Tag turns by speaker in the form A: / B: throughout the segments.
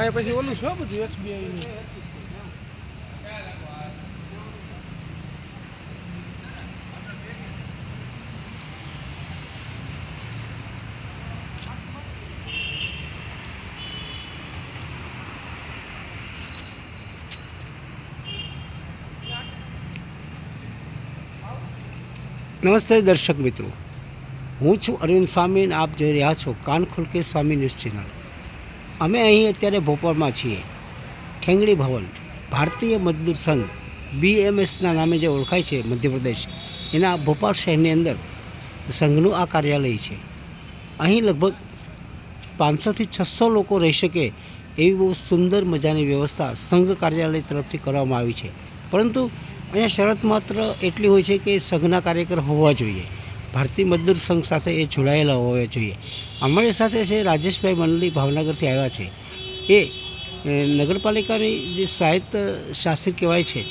A: અહીંયા પછી ઓલું છે હો બધું એસબીઆઈ
B: નમસ્તે દર્શક મિત્રો. હું છું અરવિંદ સ્વામી અને આપ જોઈ રહ્યા છો કાન ખુલકે સ્વામી ન્યૂઝ ચેનલ. અમે અહીં અત્યારે ભોપાલમાં છીએ. ઠેંગડી ભવન, ભારતીય મજદૂર સંઘ બીએમએસના નામે જે ઓળખાય છે મધ્યપ્રદેશ, એના ભોપાલ શહેરની અંદર સંઘનું આ કાર્યાલય છે. અહીં લગભગ પાંચસોથી છસો લોકો રહી શકે એવી બહુ સુંદર મજાની વ્યવસ્થા સંઘ કાર્યાલય તરફથી કરવામાં આવી છે. પરંતુ અહીંયા શરત માત્ર એટલી હોય છે કે સંઘના કાર્યકર હોવા જોઈએ. ભારતીય મજદૂર સંઘ સાથે એ જોડાયેલા હોવા જોઈએ. અમારી સાથે છે રાજેશભાઈ મંડળી ભાવનગરથી આવ્યા છે. એ નગરપાલિકાની જે સ્વાયત્ત શાસિત કહેવાય છે,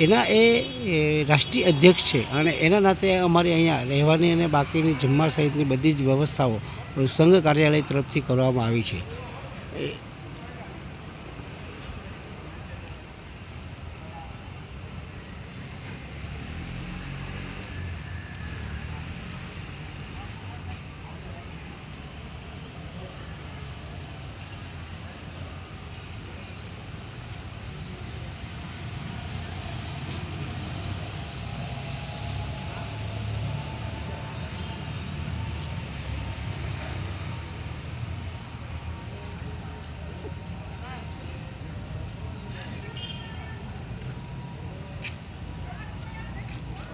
B: એના એ રાષ્ટ્રીય અધ્યક્ષ છે અને એના નાતે અમારે અહીંયા રહેવાની અને બાકીની જમવા સહિતની બધી જ વ્યવસ્થાઓ સંઘ કાર્યાલય તરફથી કરવામાં આવી છે.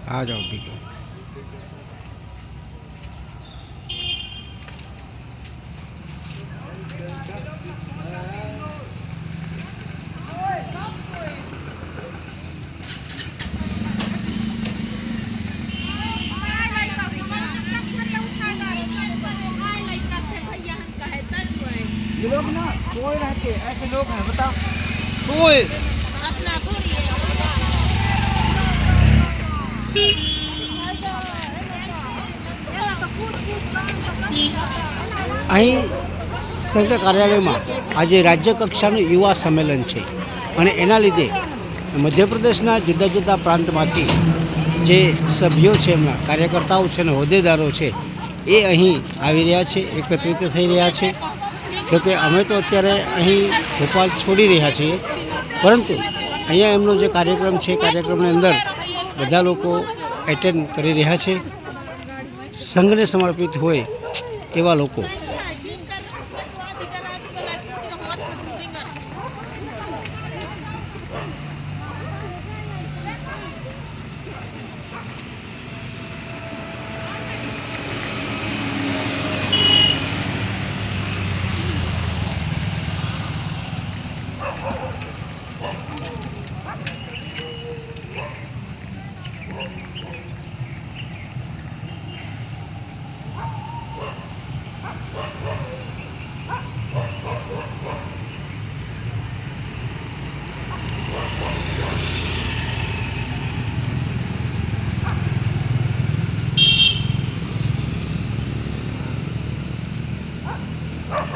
B: आ जाओ ठीक
A: है लोग ना कोई रहते ऐसे लोग हैं बताओ कोई
B: અહીં સંઘ કાર્યાલયમાં આજે રાજ્ય કક્ષાનું યુવા સંમેલન છે અને એના લીધે મધ્યપ્રદેશના જુદા જુદા પ્રાંતમાંથી જે સભ્યો છે, એમના કાર્યકર્તાઓ છે અને હોદ્દેદારો છે, એ અહીં આવી રહ્યા છે, એકત્રિત થઈ રહ્યા છે. જોકે અમે તો અત્યારે અહીં ભોપાલ છોડી રહ્યા છીએ, પરંતુ અહીંયા એમનો જે કાર્યક્રમ છે કાર્યક્રમની અંદર બધા લોકો એટેન્ડ કરી રહ્યા છે. સંઘને સમર્પિત હોય એવા લોકો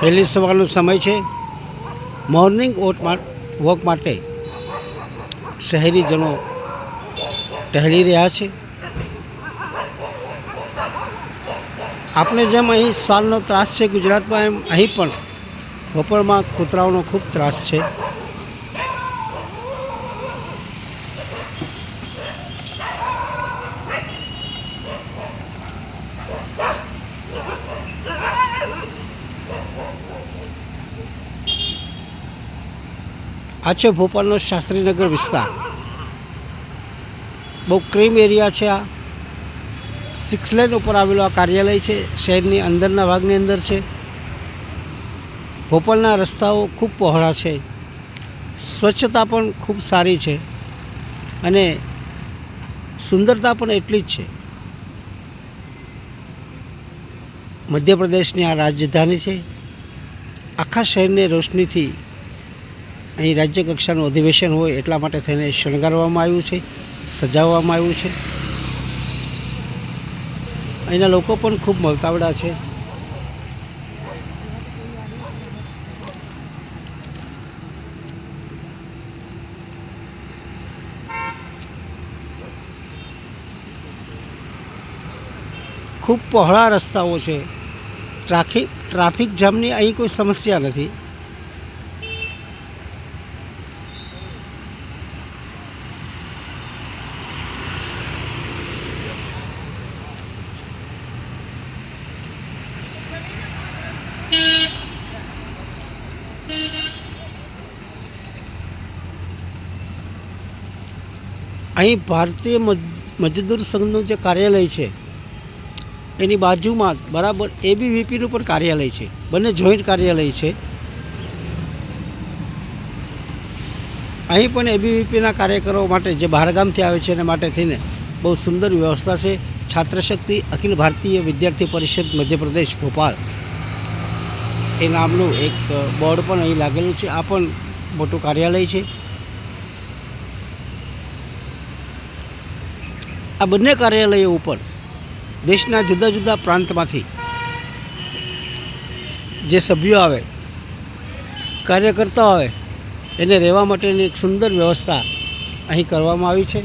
B: વહેલી સવારનો સમય છે. મોર્નિંગ વોક માટે શહેરીજનો ટહેલી રહ્યા છે. આપણે જેમ અહીં શ્વાનનો ત્રાસ છે ગુજરાતમાં, એમ અહીં પણ બપોરમાં કૂતરાઓનો ખૂબ ત્રાસ છે. આ છે ભોપાલનો શાસ્ત્રીનગર વિસ્તાર. બહુ ક્રીમ એરિયા છે આ. સિક્સ લેન ઉપર આવેલું આ કાર્યાલય છે, શહેરની અંદરના ભાગની અંદર છે. ભોપાલના રસ્તાઓ ખૂબ પહોળા છે. સ્વચ્છતા પણ ખૂબ સારી છે અને સુંદરતા પણ એટલી જ છે. મધ્યપ્રદેશની આ રાજધાની છે. આખા શહેરને રોશનીથી અહીં રાજ્ય કક્ષાનું અધિવેશન હોય એટલા માટે થઈને શણગારવામાં આવ્યું છે, સજાવવામાં આવ્યું છે. અહીંના લોકો પણ ખૂબ મલતાવડા છે. ખૂબ પહોળા રસ્તાઓ છે. ટ્રાફિક ટ્રાફિક જામની અહીં કોઈ સમસ્યા નથી. અહીં ભારતીય મજ- મજદૂર સંઘનું જે કાર્યાલય છે, એની બાજુમાં બરાબર એબીવીપીનું પણ કાર્યાલય છે. બંને જોઈન્ટ કાર્યાલય છે. અહીં પણ એબીવીપીના કાર્યકરો માટે જે બહારગામથી આવે છે, એના માટે થઈને બહુ સુંદર વ્યવસ્થા છે. છાત્રશક્તિ અખિલ ભારતીય વિદ્યાર્થી પરિષદ, મધ્યપ્રદેશ, ભોપાલ. એ નામનું એક બોર્ડ પણ અહીં લાગેલું છે. આ પણ મોટું કાર્યાલય છે. આ બંને કાર્યાલયો ઉપર દેશના જુદા જુદા પ્રાંતમાંથી જે સભ્યો આવે, કાર્યકર્તાઓ આવે, એને રહેવા માટેની એક સુંદર વ્યવસ્થા અહીં કરવામાં આવી છે.